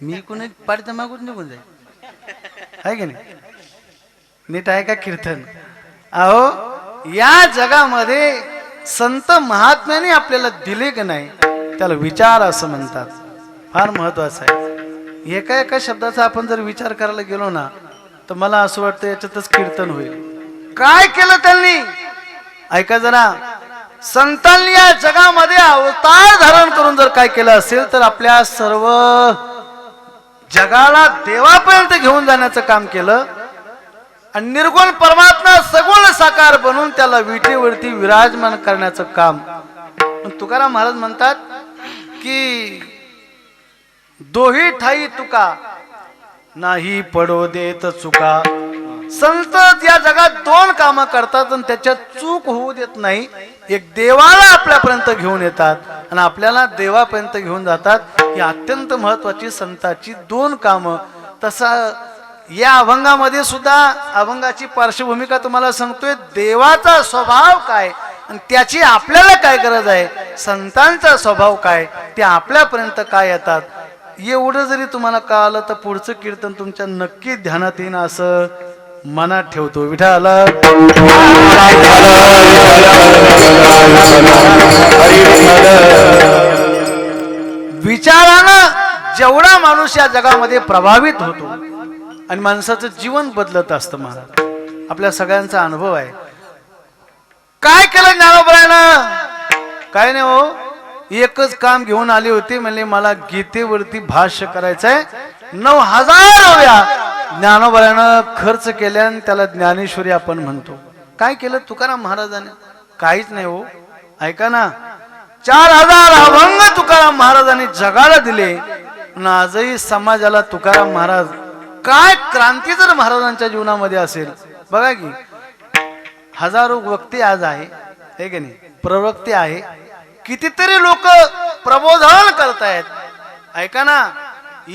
मी कोणी पाडीचा मागून निघून जाईल. आहे की नाही? नीट आहे का कीर्तन? अहो या जगामध्ये संत महात्म्याने आपल्याला दिले की नाही त्याला विचार असं म्हणतात. फार महत्वाचं आहे. एका एका शब्दाचा आपण जर विचार करायला गेलो ना तर मला असं वाटतं याच्यातच कीर्तन होईल. काय केलं त्यांनी? ऐका जरा. संतांनी या जगामध्ये अवतार धारण करून जर काय केलं असेल तर आपल्या सर्व जगाला देवापर्यंत घेऊन जाण्याचं काम केलं. आणि निर्गुण परमात्मा सगुण साकार बनून त्याला विटेवरती विराजमान करण्याचं काम. तुकाराम महाराज म्हणतात की दोही ठाई तुका नाही पडो देत चुका. संत या जगात दोन कामं करतात आणि त्याच्यात चूक होऊ देत नाही. एक देवाला आपल्यापर्यंत घेऊन येतात आणि आपल्याला देवापर्यंत घेऊन जातात. ही अत्यंत महत्वाची संताची दोन कामं. तसा या अभंगामध्ये सुद्धा अभंगाची पार्श्वभूमिका तुम्हाला सांगतोय देवाचा स्वभाव काय आणि त्याची आपल्याला काय गरज आहे? संतांचा स्वभाव काय? ते आपल्यापर्यंत काय येतात? एवढं जरी तुम्हाला कळालं तर पुढचं कीर्तन तुमच्या नक्की ध्यानात येईन असं मनात ठेवतो. विठाला विचारानं जेवढा माणूस या जगामध्ये प्रभावित होतो आणि माणसाचं जीवन बदलत असतं महाराज. आपल्या सगळ्यांचा अनुभव आहे. काय केलं ज्ञानोबरायनं काय नाही हो एकच काम घेऊन आले होते म्हणजे मला गीतेवरती भाष्य करायचंय. नऊ हजार वेळा ज्ञानोबरायनं खर्च केल्यान त्याला ज्ञानेश्वरी आपण म्हणतो. काय केलं तुकाराम महाराजाने? काहीच नाही हो. ऐका ना चार हजार अभंग तुकाराम महाराजांनी जगाला दिले. आजही समाजाला तुकाराम महाराज काय क्रांती जर महाराजांच्या जीवनामध्ये असेल. बघा की हजारो वक्ते आज आहे हे की नाही? प्रवक्ते आहे. कितीतरी लोक प्रबोधन करतायत. ऐका ना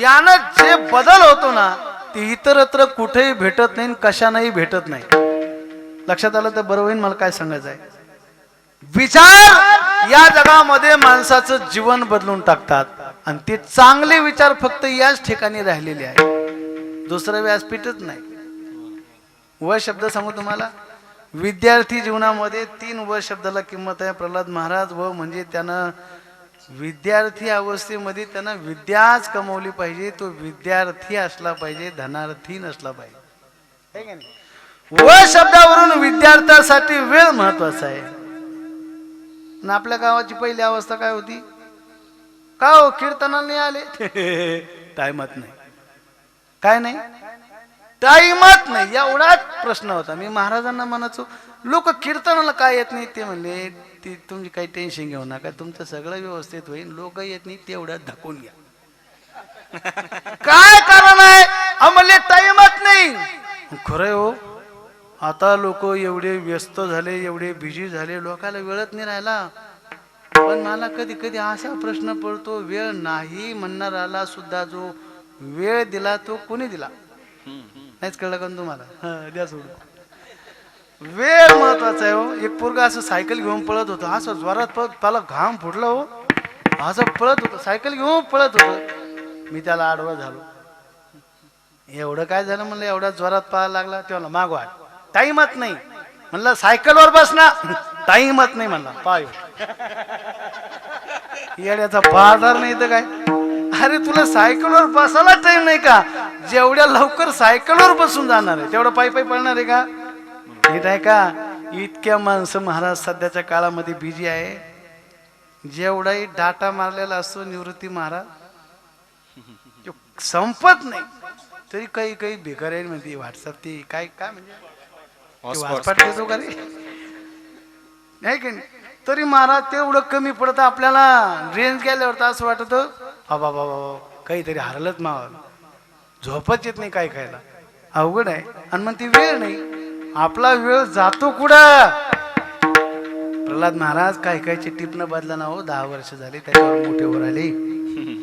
यानं जे बदल होतो ना ते इतरत्र कुठेही भेटत नाही आणि कशानंही भेटत नाही. लक्षात आलं तर बरं होईल मला काय सांगायचं आहे विचार या जगामध्ये माणसाचं जीवन बदलून टाकतात. आणि ते चांगले विचार फक्त याच ठिकाणी राहिलेले आहे दुसरं व्यासपीठच नाही. व शब्द सांगू तुम्हाला? विद्यार्थी जीवनामध्ये तीन व शब्दाला किंमत आहे. प्रल्हाद महाराज व म्हणजे त्यानं विद्यार्थी अवस्थेमध्ये त्यानं विद्याच कमवली पाहिजे. तो विद्यार्थी असला पाहिजे धनार्थी नसला पाहिजे. नाही? व शब्दावरून विद्यार्थ्यासाठी वेळ महत्त्वाचा आहे. आणि आपल्या गावाची पहिली अवस्था काय होती? का हो? कीर्तनाला नाही आले? टायमात नाही. काय नाही? टाइमात नाही. एवढाच प्रश्न होता. मी महाराजांना म्हणायचो लोक कीर्तनाला काय येत नाही? ते म्हणले ते तुम्ही काही टेन्शन घेऊ नका. तुमचं सगळं व्यवस्थित होईल. लोक येत नाही तेवढ्यात धकून घ्या. काय कारण आहे? अहो, म्हणले टाइमात नाही. खरंय हो. आता लोक एवढे व्यस्त झाले एवढे बिझी झाले लोकांना वेळच नाही राहिला. पण मला कधी कधी असा प्रश्न पडतो वेळ नाही म्हणणाराला सुद्धा जो वेळ दिला तो कोणी दिला? नाहीच कळलं का तुम्हाला? द्या सोडून. वेळ महत्त्वाचा आहे हो. एक पोरगा असं सायकल घेऊन पळत होतं. असं जोरात पळत त्याला घाम फुटला हो. असं पळत होतं. सायकल घेऊन पळत होतं. मी त्याला आडवा झालो. एवढं काय झालं म्हणलं? एवढ्या जोरात पळायला लागला. तेव्हा मागवा टाईमच नाही. म्हणलं सायकलवर बस ना. टाईमच नाही म्हणला. पाय. येड्याचा बाजार नाही तर काय? अरे तुला सायकलवर बसायला टाइम नाही का? जेवढ्या लवकर सायकलवर बसून जाणार आहे तेवढं पायी पायी पळणार आहे का? नीट आहे का? इतक्या माणसं महाराज सध्याच्या काळामध्ये बिझी आहे. जेवढाही डाटा मारलेला असतो निवृत्ती महाराज संपत नाही. तरी काही काही बेकार आहे म्हणजे व्हॉट्सअप ती काय काय म्हणजे देतो का रे नाही की नाही? तरी महाराज तेवढं कमी पडतं आपल्याला रेंज गेल्यावर तर असं वाटत बाबा बाबा काहीतरी हरलंच मावा झोपच येत नाही काय खायला. अवघड आहे. आणि मग ती वेळ नाही. आपला वेळ जातो कुठं? प्रल्हाद महाराज काय कायचे टिपणं बदला हो दहा वर्ष झाले त्याच्यावर मोठे वर आले.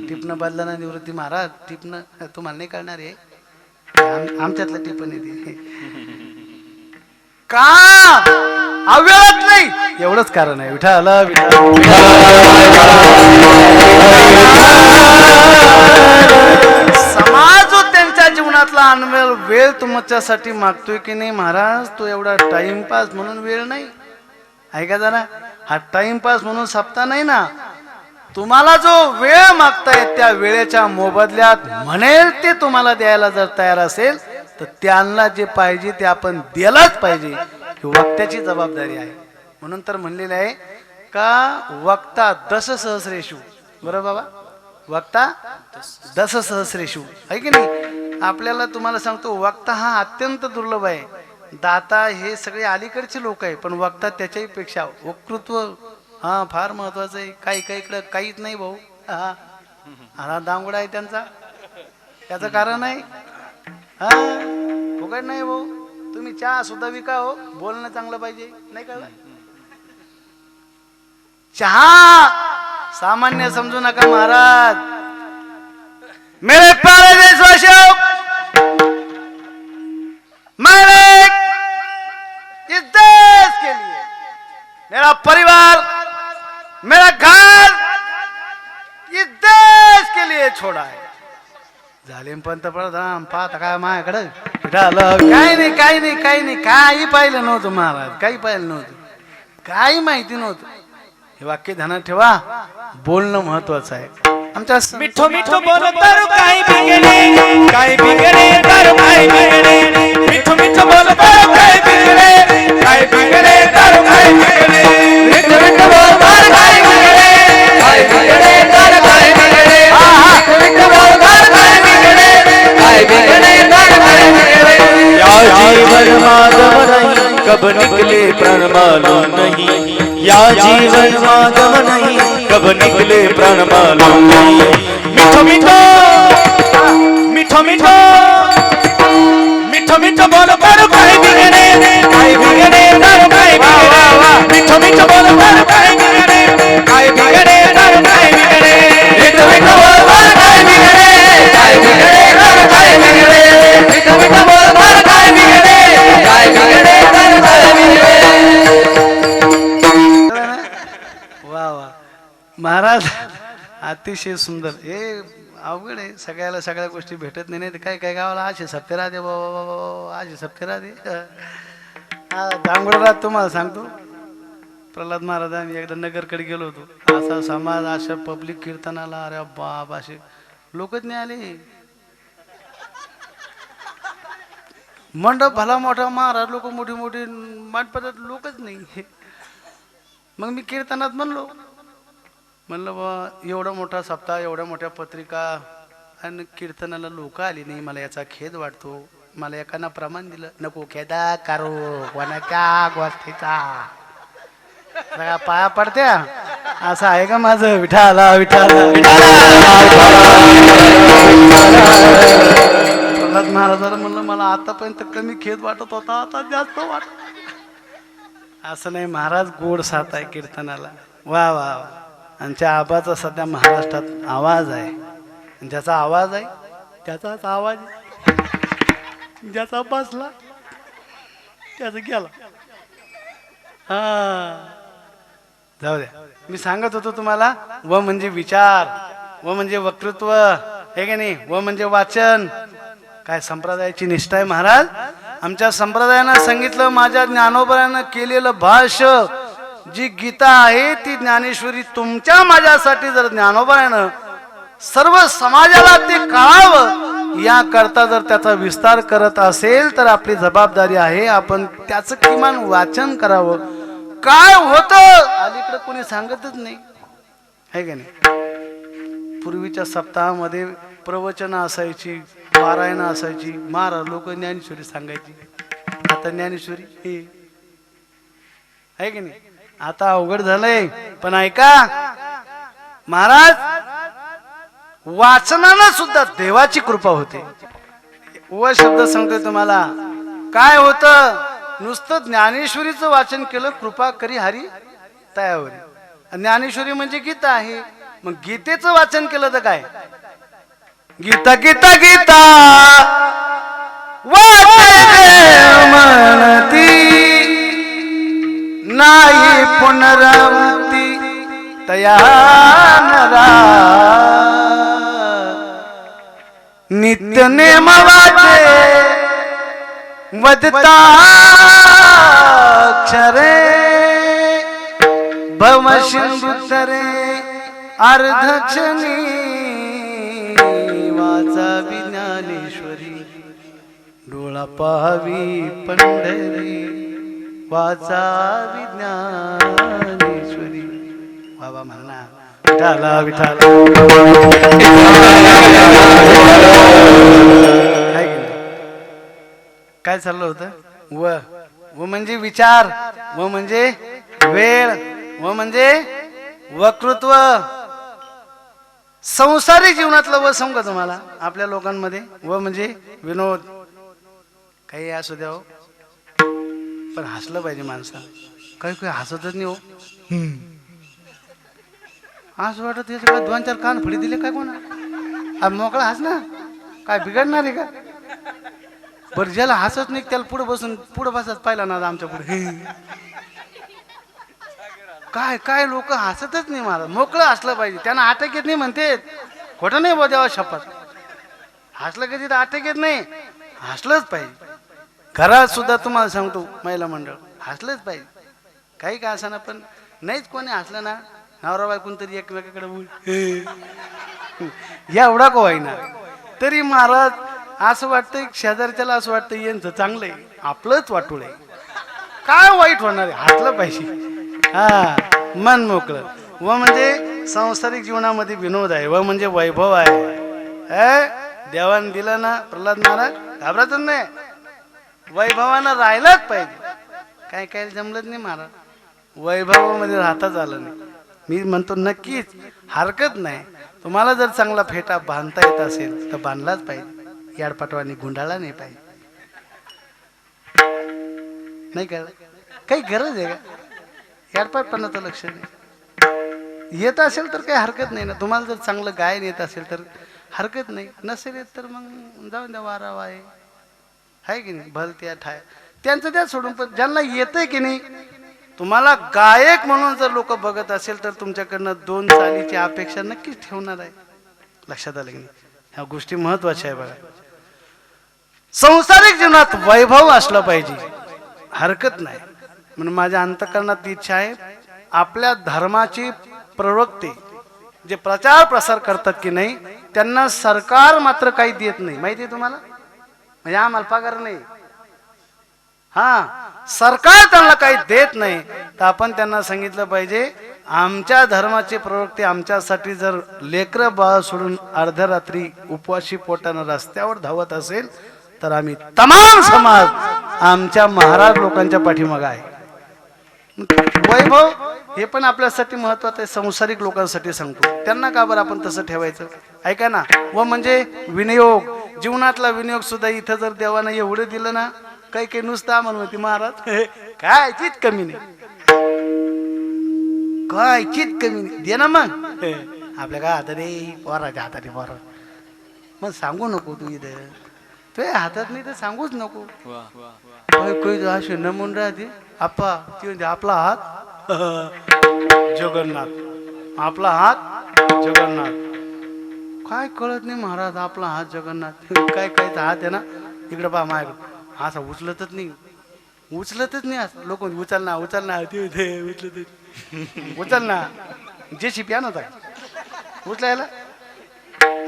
टिपणं बदला निवृत्ती महाराज टिपणं तुम्हाला नाही कळणार आहे आम- आमच्यातलं टिपण येते का? अवेळत नाही. एवढंच कारण आहे. विठाला विठा अनवेळ वेळ तुमच्यासाठी मागतोय की नाही महाराज? तो एवढा टाइमपास म्हणून वेळ नाही. ऐका जरा? हा टाइमपास म्हणून सप्ताह नाही ना? तुम्हाला जो वेळ मागताय त्या वेळेच्या मोबदल्यात म्हणेल ते तुम्हाला द्यायला जर तयार असेल तर त्यांना जे पाहिजे ते आपण दिलाच पाहिजे ही वक्त्याची जबाबदारी आहे. म्हणून तर म्हणलेलं आहे का वक्ता दस सहस्रेशू बरोबर बाबा? वक्ता दस सहस्रेशू आहे की नाही? आपल्याला तुम्हाला सांगतो वक्ता हा अत्यंत दुर्लभ आहे. दाता हे सगळे अलीकडचे लोक आहे पण वक्ता त्याच्याही पेक्षा वक्तृत्व हा फार महत्वाचं आहे. काही काही इकडं काहीच नाही भाऊ. हा हा दांगोडा आहे त्यांचा. त्याचं कारण आहे हा? फुकट नाही भाऊ. तुम्ही चहा सुद्धा विका हो. बोलणं चांगलं पाहिजे. नाही कळलं चहा? सामान्य समजू नका महाराज. मेरे प्यारे देशवासियों मैंने इस देश के लिए मेरा परिवार मेरा घर इस देश के लिए छोड़ा है। झाले पंतप्रधान पाहता काय माझ्याकडं? झालं. काही नाही काही नाही काही नाही. काही पाहिलं नव्हतं महाराज काही पाहिलं नव्हतं. काही माहिती नव्हतं. हे वाक्य ध्यानात ठेवा. बोलणं महत्वाचं आहे. आमच्या मिठो मिठो बोलो तर काय बिगडे काय बिगडे तर काय बिगडे मिठो मिठो बोलो तर काय बिगडे काय बिगडे तर काय बिगडे माधव नहीं कब निकले प्राण मालूम नहीं। या जीवन माधव नहीं कब निकले प्राण मालूम। नहीं मिठो मिठो मिठो मिठो मिठो मिठो बोलो तर काय बिगडे बिगडे तर काय बिगडे मिठो मिठो बोलो तर काय बिगडे काय बिगडे वा वा महाराज अतिशय सुंदर. हे अवघड आहे. सगळ्याला सगळ्या गोष्टी भेटत नाही नाही तर काय काय गावाला असे सप्ते राहते बाबा बाबा बाबा असे सप्ते राहते. हा तुम्हाला सांगतो. प्रल्हाद महाराज आम्ही एकदा नगरकडे गेलो होतो. असा समाज अशा पब्लिक कीर्तनाला अरे बाप असे लोकच नाही आले. मंडप भला मोठा महाराज लोक मोठी मोठी मांडपदात लोकच नाही. मग मी कीर्तनात म्हणलो. म्हणलं बा एवढा मोठा सप्ताह एवढ्या मोठ्या पत्रिका आणि कीर्तनाला लोक आली नाही. मला याचा खेद वाटतो. मला एकांना प्रमाण दिलं. नको खेदा करो. कोणाच्या गोष्टीचा. सगळ्या पाया पडत्या. असं आहे का माझं? विठाला विठाला. जगन्नाथ महाराजाला म्हणलं मला आतापर्यंत कमी खेद वाटत होता आता जास्त वाटत असं नाही महाराज गोड साथ आहे कीर्तनाला. वा वा वा. आमच्या आबाचा सध्या महाराष्ट्रात आवाज आहे. ज्याचा आवाज आहे त्याचाच आवाज आहे. ज्याचा बसला त्याचा गेला. हा. जाऊ द्या. मी सांगत होतो तुम्हाला व म्हणजे विचार व म्हणजे वक्तृत्व. हे की नाही? व म्हणजे वाचन. काय संप्रदायाची निष्ठा आहे महाराज? आमच्या संप्रदायानं सांगितलं माझ्या ज्ञानोबरानं केलेलं भाष्य जी गीता आहे ती ज्ञानेश्वरी तुमच्या माझ्यासाठी जर ज्ञानोबरानं सर्व समाजाला ते कळावं या करता जर त्याचा विस्तार करत असेल तर आपली जबाबदारी आहे आपण त्याचं किमान वाचन करावं. काय होतं? अलीकडे कोणी सांगतच नाही. आहे का नाही? पूर्वीच्या सप्ताहामध्ये प्रवचन असायची. पारायण असायची. महाराज लोक ज्ञानेश्वरी सांगायची. आता ज्ञानेश्वरी हे आहे की नाही? आता अवघड झालंय. पण ऐका महाराज वाचनानं सुद्धा देवाची कृपा होते. व शब्द सांगतोय तुम्हाला. काय होतं? नुसतं ज्ञानेश्वरीचं वाचन केलं कृपा करी हरी तयावरी. ज्ञानेश्वरी म्हणजे गीता आहे. मग गीतेचं वाचन केलं तर काय? गीता गीता गीता। वाचते म्हणती नाही पुनरावती तया नरा नित्य नेमवाचे वदता क्षरे भव सिंधुतरे अर्धक्षणी। तुला पाहावी पंढरी वाचा विज्ञानेश्वरी बाबा म्हणा विठाला. विठाला काय चाललं होतं? व व म्हणजे विचार व म्हणजे वेळ व म्हणजे वक्तृत्व. संसारी जीवनातलं व सांगू तुम्हाला आपल्या लोकांमध्ये व म्हणजे विनोद. काही असू द्या हो. पण हसलं पाहिजे माणसं काही काही हसतच नाही हो. असं वाटत त्याच्या काय दोन चार कान फुडी दिले काय कोणा मोकळा हस ना. काय बिघडणार आहे का? बरं ज्याला हसत नाही त्याला पुढे बसून पुढे बसत पाहिला ना आमच्या पुढे. काय काय लोक हसतच नाही मला. मोकळं हसलं पाहिजे. त्यांना अटक येत नाही म्हणते. खोटं नाही बो देवा शपथ. हसलं कधी तर अटक येत नाही. हसलंच पाहिजे. घरात सुद्धा तुम्हाला सांगतो महिला मंडळ हसलंच पाहिजे. काही का ना पण नाहीच कोणी हसलं ना नवरा बायकून तरी एकमेकाकडे बोल एवढा को ना तरी महाराज असं वाटतंय शेजारच्याला असं वाटतं यांचं चांगलं आहे आपलंच वाटूळ आहे. काय वाईट होणार आहे? हसलं पाहिजे. हा मन मोकळं. व म्हणजे सांसारिक जीवनामध्ये विनोद आहे व म्हणजे वैभव आहे. अ? देवानं दिलं ना प्रल्हाद महाराज घाबरातच नाही. वैभवानं राहिलाच पाहिजे. काय काय जमलंच नाही महाराज. वैभवामध्ये राहताच आलं नाही. मी म्हणतो नक्कीच हरकत नाही. तुम्हाला जर चांगला फेटा बांधता येत असेल तर बांधलाच पाहिजे. याडपाटवानी गुंडाळा नाही पाहिजे. नाही का? काही गरज आहे का? याडपाटपणाचं लक्ष नाही. येत असेल तर काही हरकत नाही ना. तुम्हाला जर चांगलं गायन येत असेल तर हरकत नाही. नसेल येत तर मग जाऊन द्या वारा वाय आहे की नाही? भलत्या ठाय. त्यांचं त्या सोडून पण ज्यांना येतंय की नाही तुम्हाला गायक म्हणून जर लोक बघत असेल तर तुमच्याकडनं दोन चालीची अपेक्षा नक्कीच ठेवणार आहे. लक्षात आलं की नाही? ह्या गोष्टी महत्त्वाच्या आहे बघा. संसारिक जीवनात वैभव असलं पाहिजे. हरकत नाही. म्हणून माझ्या अंतकरणात इच्छा आहे आपल्या धर्माची प्रवक्ते जे प्रचार प्रसार करतात की नाही त्यांना सरकार मात्र काही देत नाही. माहिती आहे तुम्हाला? म्हणजे आम्हाला पगार नाही. हा सरकार त्यांना काही देत नाही. तर आपण त्यांना सांगितलं पाहिजे आमच्या धर्माचे प्रवक्ते आमच्यासाठी जर लेकर बाळ सोडून अर्ध्या रात्री उपवाशी पोटानं रस्त्यावर धावत असेल तर आम्ही तमाम समाज आमच्या महाराज लोकांच्या पाठीमाग आहे. वैभव हे पण आपल्यासाठी महत्वाचं आहे. संसारिक लोकांसाठी सांगतो. त्यांना का बरं आपण तसं ठेवायचं? ऐका ना. व म्हणजे विनियोग. जीवनातला विनियोग सुद्धा इथं जर देवानं एवढं दिलं ना काही काही नुसतं म्हणते महाराज काय चीत कमी नाही. काय चीत कमी नाही. दे ना मग. आपल्या काय हातात रे पोराच्या हातात आहे पोरा. मग सांगू नको तू इथं. तुझ्या हातात नाही तर सांगूच नको. असे नमून राहते. ती म्हणते आपला हात जगन्नाथ. आपला हात जगन्नाथ. काय कळत नाही महाराज आपला हात जगन्नाथ. काय काय हात आहे ना? इकडे पहा माझ्याकडे असा उचलतच नाही. उचलतच नाही असं. लोक उचल ना उचल ना. ते ते उचलत उचल ना. जे शिप्या नव्हता उचलायला?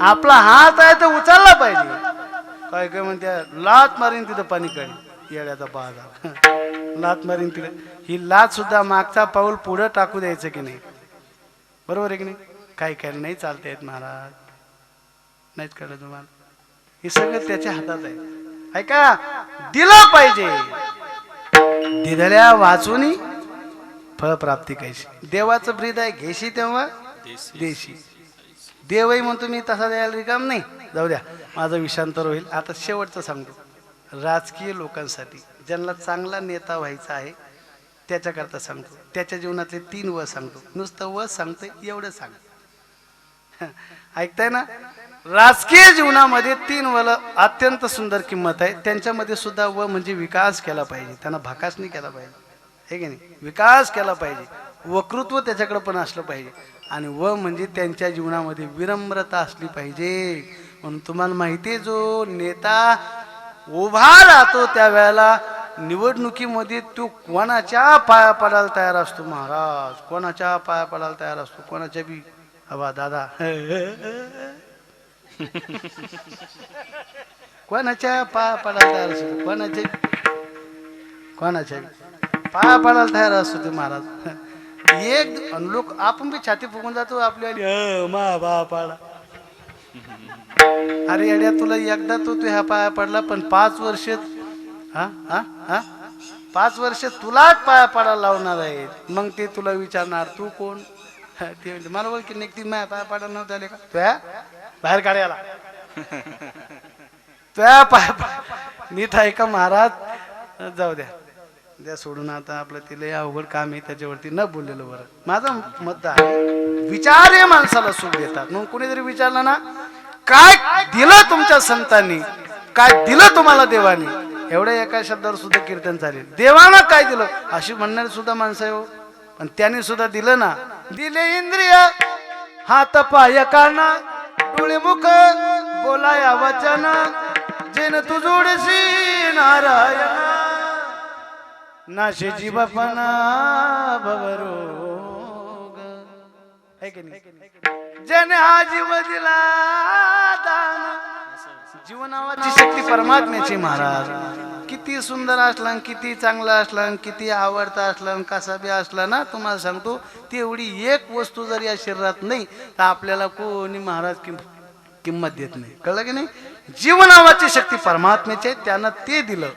आपला हात आहे तर उचलला पाहिजे. काय काय म्हणते? लात मारीन तिथं पाणी काढ येड्याचा बाजार. लात मारीन तिकडे. ही लात सुद्धा मागचा पाऊल पुढं टाकू द्यायचं की नाही? बरोबर आहे की नाही? काही काय नाही चालते आहेत महाराज. नाहीच कळलं तुम्हाला? हे सगळं त्याच्या हातात आहे. ऐका दिलं पाहिजे. दिधल्या वाचून फळप्राप्ती कैशी. देवाचं ब्रीद आहे घेशी तेव्हा देशी. देवही म्हणतो मी तसा द्यायला रिकाम नाही. जाऊ द्या माझं विषांतर होईल. आता शेवटचं सांगतो. राजकीय लोकांसाठी ज्यांना चांगला नेता व्हायचा आहे त्याच्याकरता सांगतो. त्याच्या जीवनातले तीन व सांगतो. नुसतं व सांगतं एवढं सांग ऐकताय ना? राजकीय जीवनामध्ये तीन वल अत्यंत सुंदर किंमत आहे. त्यांच्यामध्ये सुद्धा व म्हणजे विकास केला पाहिजे. त्यांना भाकास नाही केला पाहिजे. हे की नाही? विकास केला पाहिजे. वक्तृत्व त्याच्याकडे पण असलं पाहिजे. आणि व म्हणजे त्यांच्या जीवनामध्ये विनम्रता असली पाहिजे. म्हणून तुम्हाला माहिती आहे जो नेता उभा राहतो त्या वेळेला. निवडणुकीमध्ये तो कोणाच्या पाया पडायला तयार असतो महाराज? कोणाच्या पाया पडायला तयार असतो? कोणाच्या बी? हवा दादा. कोणाच्या पाया पडायला तयार असतो? कोणाच्या कोणाच्या पाया पडायला तयार असतो ते महाराज. एक अन लोक आपण बी छाती फुगून जातो आपल्याला. मा बापाला. अरे येड्या तुला एकदा तो ह्या पाया पडला पण पाच वर्ष हा हा हा? पाच वर्ष तुलाच पाया पडायला लावणार आहेत. मग ते तुला विचारणार तू कोण? ते म्हणते, मला ओळखी नाही ती माया पाया पडायला नव्हते आले का? तुया? बाहेर काढायला तुया पाया पड- नीट आहे का महाराज जाऊ द्या. द्या सोडून आता आपलं तिला अवघड काम आहे त्याच्यावरती न बोललेलं बरं. माझं मत आहे विचार हे माणसाला सुख देतात. मग कुणीतरी विचारलं ना काय दिलं तुमच्या संतांनी? काय दिलं तुम्हाला देवाने? एवढ्या एका शब्दावर सुद्धा कीर्तन चालेल. देवानं काय दिलं? अशी म्हणणारी सुद्धा माणसं आहे हो. पण त्याने सुद्धा दिलं ना. दिले इंद्रिय हात पाय काना डोळे मुख बोलाया वचन जेन तुझोडशी नारायण. नाशे जीवपणा भवरोग जन हा जीव दिला दान. जीवनावाची शक्ती परमात्म्याची महाराज. किती सुंदर असला किती चांगला असला किती आवडता असला कसा बी असला ना तुम्हाला सांगतो तेवढी एवढी एक वस्तू जर या शरीरात नाही तर आपल्याला कोणी महाराज किं किंमत देत नाही. कळलं की नाही? जीवनावाची शक्ती परमात्म्याची आहे त्यानं ते दिलं.